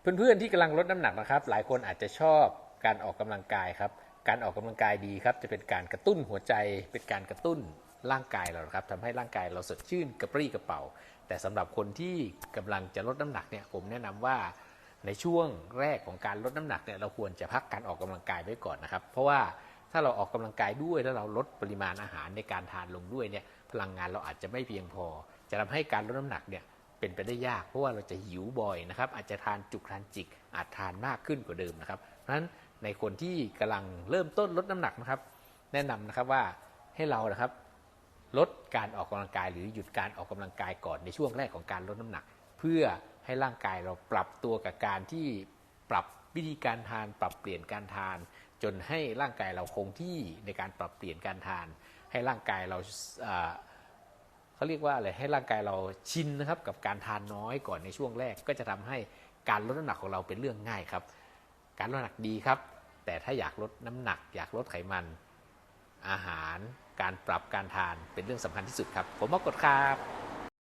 เพื่อนๆที่กำลังลดน้ำหนักนะครับ หลายคนอาจจะชอบการออกกำลังกายครับ การออกกำลังกายดีครับ จะเป็นการกระตุ้นหัวใจ เป็นการกระตุ้นร่างกายเราครับทำให้ร่างกายเราสดชื่นกระปรี้กระเป๋า แต่สำหรับคนที่กำลังจะลดน้ำหนักเนี่ย ผมแนะนำว่าในช่วงแรกของการลดน้ำหนักเนี่ยเราควรจะพักการออกกำลังกายไว้ก่อนนะครับ เพราะว่าถ้าเราออกกำลังกายด้วยแล้วเราลดปริมาณอาหารในการทานลงด้วยเนี่ยพลังงานเราอาจจะไม่เพียงพอ จะทำให้การลดน้ำหนักเนี่ย เป็นไปได้ยาก เพราะว่าเราจะหิวบ่อยนะครับ อาจจะทานจุกทานจิก อาจทานมากขึ้นกว่าเดิมนะครับ เพราะฉะนั้นในคนที่กำลังเริ่มต้นลดน้ำหนักนะครับ แนะนำนะครับว่าให้เรานะครับลดการออกกำลังกายหรือหยุดการออกกำลังกายก่อนในช่วงแรกของการลดน้ำหนัก เพื่อให้ร่างกายเราปรับตัวกับการที่ปรับวิธีการทาน ปรับเปลี่ยนการทาน จนให้ร่างกายเราคงที่ในการปรับเปลี่ยนการทาน ให้ร่างกายเราอ่า เขาเรียกว่าอะไรให้ร่างกายเราชินนะครับกับการทานน้อยก่อนในช่วงแรก ก็จะทำให้การลดน้ำหนักของเราเป็นเรื่องง่ายครับ การลดน้ำหนักดีครับ แต่ถ้าอยากลดน้ำหนัก อยากลดไขมัน อาหาร การปรับการทานเป็นเรื่องสำคัญที่สุดครับ ผมมอกกดครับ